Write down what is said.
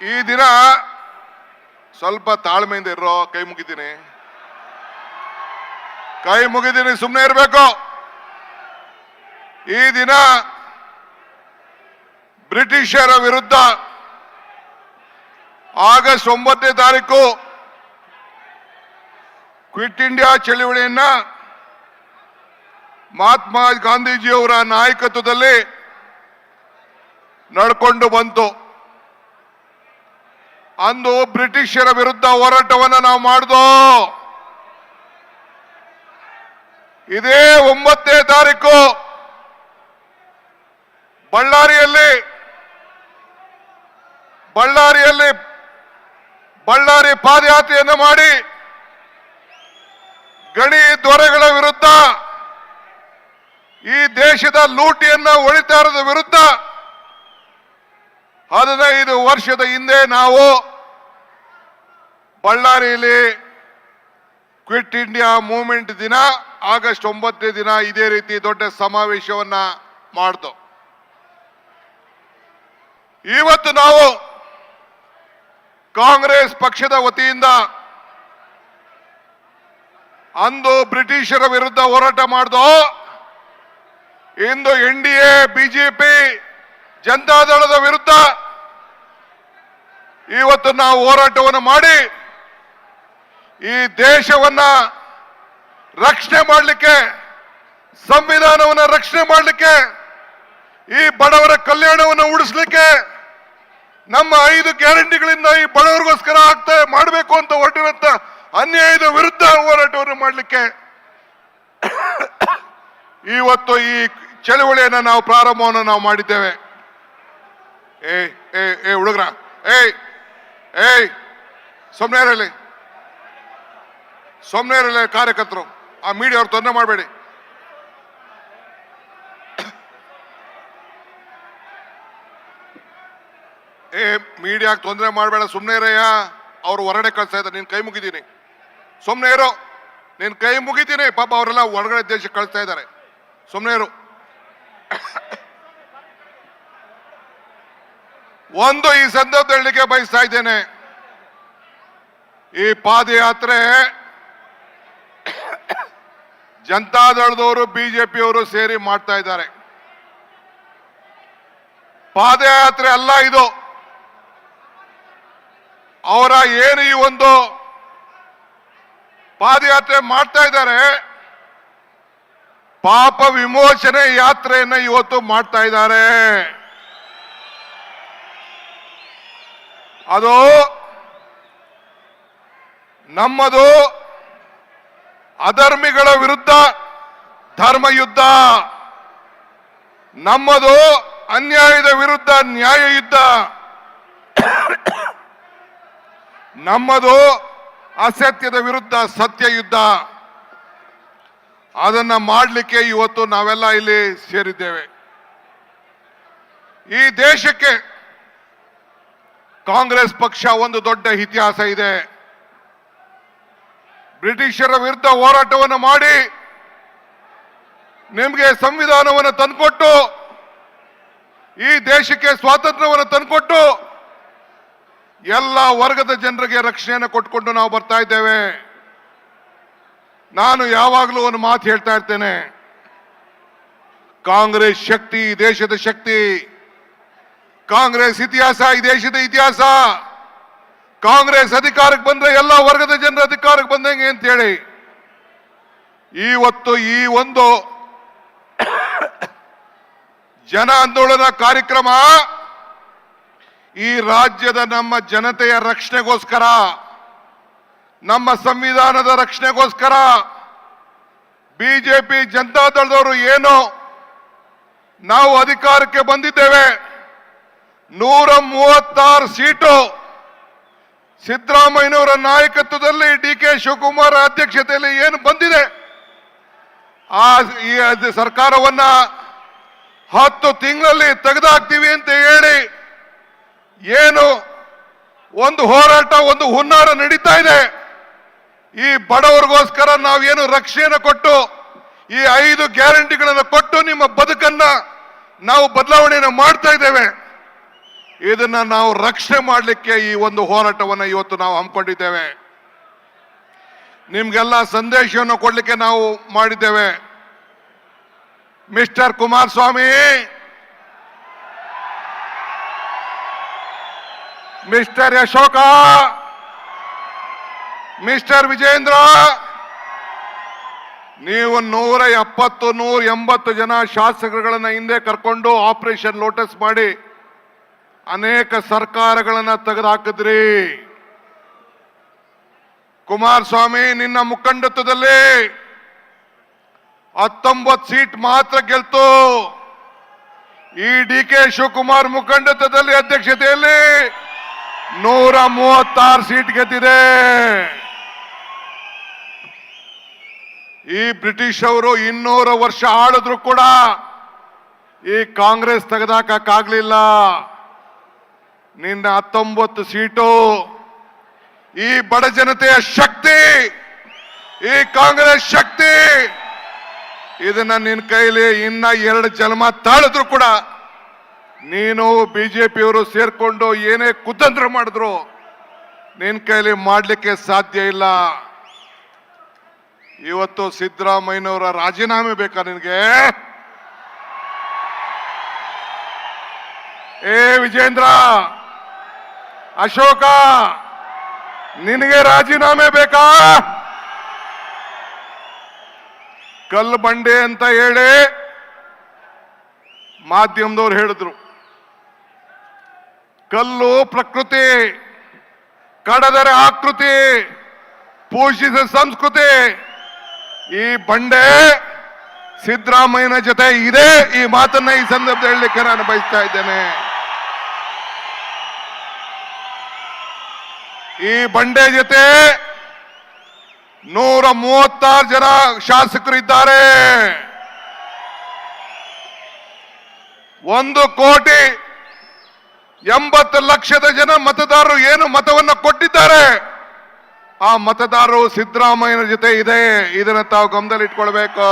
ಈ ದಿನ ಸ್ವಲ್ಪ ತಾಳ್ಮೆಯಿಂದ ಇರೋ ಕೈ ಮುಗಿತೀನಿ. ಕೈ ಮುಗಿದೀನಿ ಸುಮ್ಮನೆ ಇರಬೇಕು. ಈ ದಿನ ಬ್ರಿಟಿಷರ ವಿರುದ್ಧ ಆಗಸ್ಟ್ ಒಂಬತ್ತನೇ ತಾರೀಕು ಕ್ವಿಟ್ ಇಂಡಿಯಾ ಚಳವಳಿಯನ್ನ ಮಹಾತ್ಮ ಗಾಂಧೀಜಿಯವರ ನಾಯಕತ್ವದಲ್ಲಿ ನಡ್ಕೊಂಡು ಬಂತು. ಅಂದು ಬ್ರಿಟಿಷರ ವಿರುದ್ಧ ಹೋರಾಟವನ್ನು ನಾವು ಮಾಡಿದೋ. ಇದೇ ಒಂಬತ್ತನೇ ತಾರೀಕು ಬಳ್ಳಾರಿಯಲ್ಲಿ ಬಳ್ಳಾರಿಯಲ್ಲಿ ಬಳ್ಳಾರಿ ಪಾದಯಾತ್ರೆಯನ್ನು ಮಾಡಿ ಗಣಿ ದೊರೆಗಳ ವಿರುದ್ಧ, ಈ ದೇಶದ ಲೂಟಿಯನ್ನ ಒಳಿತಾರದ ವಿರುದ್ಧ ಹದಿನೈದು ವರ್ಷದ ಹಿಂದೆ ನಾವು ಬಳ್ಳಾರಿಯಲ್ಲಿ ಕ್ವಿಟ್ ಇಂಡಿಯಾ ಮೂವ್ಮೆಂಟ್ ದಿನ, ಆಗಸ್ಟ್ ಒಂಬತ್ತನೇ ದಿನ ಇದೇ ರೀತಿ ದೊಡ್ಡ ಸಮಾವೇಶವನ್ನ ಮಾಡ್ದು. ಇವತ್ತು ನಾವು ಕಾಂಗ್ರೆಸ್ ಪಕ್ಷದ ವತಿಯಿಂದ ಅಂದು ಬ್ರಿಟಿಷರ ವಿರುದ್ಧ ಹೋರಾಟ ಮಾಡ್ದೋ. ಇಂದು ಎನ್ ಡಿ ಎ ಬಿಜೆಪಿ ಜನತಾದಳದ ವಿರುದ್ಧ ಇವತ್ತು ನಾವು ಹೋರಾಟವನ್ನು ಮಾಡಿ ಈ ದೇಶವನ್ನ ರಕ್ಷಣೆ ಮಾಡಲಿಕ್ಕೆ, ಸಂವಿಧಾನವನ್ನು ರಕ್ಷಣೆ ಮಾಡಲಿಕ್ಕೆ, ಈ ಬಡವರ ಕಲ್ಯಾಣವನ್ನು ಉಳಿಸ್ಲಿಕ್ಕೆ ನಮ್ಮ ಐದು ಗ್ಯಾರಂಟಿಗಳಿಂದ ಈ ಬಡವರಿಗೋಸ್ಕರ ಆಗ್ತಾ ಮಾಡಬೇಕು ಅಂತ ಹೊರಟಿರುವಂತ ಅನ್ಯಾಯದ ವಿರುದ್ಧ ಹೋರಾಟವನ್ನು ಮಾಡಲಿಕ್ಕೆ ಇವತ್ತು ಈ ಚಳುವಳಿಯನ್ನು ನಾವು ಪ್ರಾರಂಭವನ್ನು ನಾವು ಮಾಡಿದ್ದೇವೆ. ಏ ಏ ಏ ಹುಡುಗ್ರ, ಏಯ್ ಏಯ್ ಸುಮ್ಮನೆ ಇರಲಿ ಸುಮ್ಮನೆ ಇರಲಿ ಕಾರ್ಯಕರ್ತರು. ಆ ಮೀಡಿಯಾ ಅವ್ರು ತೊಂದರೆ ಮಾಡಬೇಡಿ. ಏ ಮೀಡಿಯಾಗೆ ತೊಂದರೆ ಮಾಡಬೇಡ ಸುಮ್ಮನೆ ಇರಯ್ಯ. ಅವ್ರು ಹೊರಗಡೆ ಕಳಿಸ್ತಾ ಇದ್ದಾರೆ ಕೈ ಮುಗಿದ್ದೀನಿ ಸುಮ್ಮನೆ ಇರು. ನೀನ್ ಕೈ ಮುಗಿತೀನಿ ಪಾಪ ಅವರೆಲ್ಲ ಹೊರಗಡೆ ದೇಶಕ್ಕೆ ಕಳಿಸ್ತಾ ಇದ್ದಾರೆ. ಸುಮ್ಮನೆ ಇರು. ಒಂದು ಈ ಸಂದರ್ಭದಲ್ಲಿ ಹೇಳಲಿಕ್ಕೆ ಬಯಸ್ತಾ ಇದ್ದೇನೆ. ಈ ಪಾದಯಾತ್ರೆ ಜನತಾದಳದವರು ಬಿಜೆಪಿಯವರು ಸೇರಿ ಮಾಡ್ತಾ ಇದ್ದಾರೆ. ಪಾದಯಾತ್ರೆ ಅಲ್ಲ ಇದು. ಅವರ ಏನು ಈ ಒಂದು ಪಾದಯಾತ್ರೆ ಮಾಡ್ತಾ ಇದ್ದಾರೆ, ಪಾಪ ವಿಮೋಚನೆ ಯಾತ್ರೆಯನ್ನ ಇವತ್ತು ಮಾಡ್ತಾ ಇದ್ದಾರೆ. ಅದು ನಮ್ಮದು ಅಧರ್ಮಿಗಳ ವಿರುದ್ಧ ಧರ್ಮ ಯುದ್ಧ ನಮ್ಮದು ಅನ್ಯಾಯದ ವಿರುದ್ಧ ನ್ಯಾಯ ಯುದ್ಧ ನಮ್ಮದು ಅಸತ್ಯದ ವಿರುದ್ಧ ಸತ್ಯ ಯುದ್ಧ ಅದನ್ನ ಮಾಡಲಿಕ್ಕೆ ಇವತ್ತು ನಾವೆಲ್ಲ ಇಲ್ಲಿ ಸೇರಿದ್ದೇವೆ. ಈ ದೇಶಕ್ಕೆ ಕಾಂಗ್ರೆಸ್ ಪಕ್ಷ ಒಂದು ದೊಡ್ಡ ಇತಿಹಾಸ ಇದೆ. ಬ್ರಿಟಿಷರ ವಿರುದ್ಧ ಹೋರಾಟವನ್ನು ಮಾಡಿ ನಿಮಗೆ ಸಂವಿಧಾನವನ್ನು ತಂದುಕೊಟ್ಟು, ಈ ದೇಶಕ್ಕೆ ಸ್ವಾತಂತ್ರ್ಯವನ್ನು ತಂದುಕೊಟ್ಟು ಎಲ್ಲ ವರ್ಗದ ಜನರಿಗೆ ರಕ್ಷಣೆಯನ್ನು ಕೊಟ್ಕೊಂಡು ನಾವು ಬರ್ತಾ ಇದ್ದೇವೆ. ನಾನು ಯಾವಾಗಲೂ ಒಂದು ಮಾತು ಹೇಳ್ತಾ ಇರ್ತೇನೆ. ಕಾಂಗ್ರೆಸ್ ಶಕ್ತಿ ದೇಶದ ಶಕ್ತಿ. ಕಾಂಗ್ರೆಸ್ ಇತಿಹಾಸ, ಈ ದೇಶದ ಇತಿಹಾಸ. ಕಾಂಗ್ರೆಸ್ ಅಧಿಕಾರಕ್ಕೆ ಬಂದ್ರೆ ಎಲ್ಲ ವರ್ಗದ ಜನರ ಅಧಿಕಾರಕ್ಕೆ ಬಂದಂಗೆ ಅಂತ ಹೇಳಿ ಇವತ್ತು ಈ ಒಂದು ಜನ ಆಂದೋಲನ ಕಾರ್ಯಕ್ರಮ ಈ ರಾಜ್ಯದ ನಮ್ಮ ಜನತೆಯ ರಕ್ಷಣೆಗೋಸ್ಕರ, ನಮ್ಮ ಸಂವಿಧಾನದ ರಕ್ಷಣೆಗೋಸ್ಕರ ಬಿಜೆಪಿ ಜನತಾದಳದವರು ಏನು ನಾವು ಅಧಿಕಾರಕ್ಕೆ ಬಂದಿದ್ದೇವೆ. ನೂರ ಮೂವತ್ತಾರು ಸೀಟು. ಸಿದ್ದರಾಮಯ್ಯನವರ ನಾಯಕತ್ವದಲ್ಲಿ ಡಿ ಕೆ ಶಿವಕುಮಾರ್ ಅಧ್ಯಕ್ಷತೆಯಲ್ಲಿ ಏನು ಬಂದಿದೆ? ಆ, ಈ ಸರ್ಕಾರವನ್ನ ಹತ್ತು ತಿಂಗಳಲ್ಲಿ ತೆಗೆದಾಕ್ತೀವಿ ಅಂತ ಹೇಳಿ ಏನು ಒಂದು ಹೋರಾಟ, ಒಂದು ಹುನ್ನಾರ ನಡೀತಾ ಇದೆ. ಈ ಬಡವರಿಗೋಸ್ಕರ ನಾವೇನು ರಕ್ಷೆಯನ್ನು ಕೊಟ್ಟು, ಈ ಐದು ಗ್ಯಾರಂಟಿಗಳನ್ನು ಕೊಟ್ಟು ನಿಮ್ಮ ಬದುಕನ್ನ ನಾವು ಬದಲಾವಣೆಯನ್ನು ಮಾಡ್ತಾ ಇದ್ದೇವೆ. ಇದನ್ನ ನಾವು ರಕ್ಷಣೆ ಮಾಡಲಿಕ್ಕೆ ಈ ಒಂದು ಹೋರಾಟವನ್ನ ಇವತ್ತು ನಾವು ಹಮ್ಮಿಕೊಂಡಿದ್ದೇವೆ. ನಿಮ್ಗೆಲ್ಲ ಸಂದೇಶವನ್ನು ಕೊಡಲಿಕ್ಕೆ ನಾವು ಮಾಡಿದ್ದೇವೆ. Mister Kumaraswamy! Mister Ashoka mister Vijayendra! ನೀವು ನೂರ ಎಪ್ಪತ್ತು ನೂರ ಎಂಬತ್ತು ಜನ ಶಾಸಕರುಗಳನ್ನ ಹಿಂದೆ ಕರ್ಕೊಂಡು ಆಪರೇಷನ್ ಲೋಟಸ್ ಮಾಡಿ ಅನೇಕ ಸರ್ಕಾರಗಳನ್ನ ತೆಗೆದುಹಾಕಿದ್ರಿ. ಕುಮಾರಸ್ವಾಮಿ, ನಿನ್ನ ಮುಖಂಡತ್ವದಲ್ಲಿ ಹತ್ತೊಂಬತ್ತು ಸೀಟ್ ಮಾತ್ರ ಗೆಲ್ತು. ಈ ಡಿ ಕೆ ಶಿವಕುಮಾರ್ ಮುಖಂಡತ್ವದಲ್ಲಿ ಅಧ್ಯಕ್ಷತೆಯಲ್ಲಿ ನೂರ ಮೂವತ್ತಾರು ಸೀಟ್ ಗೆದ್ದಿದೆ. ಈ ಬ್ರಿಟಿಷ್ ಅವರು ಇನ್ನೂರು ವರ್ಷ ಆಳಿದ್ರು ಕೂಡ ಈ ಕಾಂಗ್ರೆಸ್ ತೆಗೆದಾಕಕ್ಕಾಗ್ಲಿಲ್ಲ ನಿನ್ನ ಹತ್ತೊಂಬತ್ತು ಸೀಟು. ಈ ಬಡ ಜನತೆಯ ಶಕ್ತಿ, ಈ ಕಾಂಗ್ರೆಸ್ ಶಕ್ತಿ. ಇದನ್ನ ನಿನ್ನ ಕೈಲಿ ಇನ್ನ ಎರಡು ಜನ್ಮ ತಾಳಿದ್ರು ಕೂಡ ನೀನು ಬಿಜೆಪಿಯವರು ಸೇರ್ಕೊಂಡು ಏನೇ ಕುತಂತ್ರ ಮಾಡಿದ್ರು ನಿನ್ನ ಕೈಲಿ ಮಾಡ್ಲಿಕ್ಕೆ ಸಾಧ್ಯ ಇಲ್ಲ. ಇವತ್ತು ಸಿದ್ದರಾಮಯ್ಯನವರ ರಾಜೀನಾಮೆ ಬೇಕಾ ನಿನಗೆ? ಏ ವಿಜೇಂದ್ರ ಅಶೋಕ, ನಿನಗೆ ರಾಜೀನಾಮೆ ಬೇಕಾ? ಕಲ್ ಬಂಡೆ ಅಂತ ಹೇಳಿ ಮಾಧ್ಯಮದವ್ರು ಹೇಳಿದ್ರು. ಕಲ್ಲು ಪ್ರಕೃತಿ, ಕಡದರೆ ಆಕೃತಿ ಪೋಷಿಸಿದ ಸಂಸ್ಕೃತಿ, ಈ ಬಂಡೆ ಸಿದ್ದರಾಮಯ್ಯನ ಜೊತೆ ಇದೆ. ಈ ಮಾತನ್ನ ಈ ಸಂದರ್ಭದಲ್ಲಿ ಹೇಳಲಿಕ್ಕೆ ನಾನು ಬಯಸ್ತಾ ಇದ್ದೇನೆ. ಈ ಬಂಡೆ ಜೊತೆ ನೂರ ಮೂವತ್ತಾರು ಜನ ಶಾಸಕರು ಇದ್ದಾರೆ ಒಂದು ಕೋಟಿ ಎಂಬತ್ತು ಲಕ್ಷದ ಜನ ಮತದಾರರು ಏನು ಮತವನ್ನ ಕೊಟ್ಟಿದ್ದಾರೆ? ಆ ಮತದಾರರು ಸಿದ್ದರಾಮಯ್ಯನ ಜೊತೆ ಇದೆ. ಇದನ್ನ ತಾವು ಗಮನದಲ್ಲಿ ಇಟ್ಕೊಳ್ಬೇಕು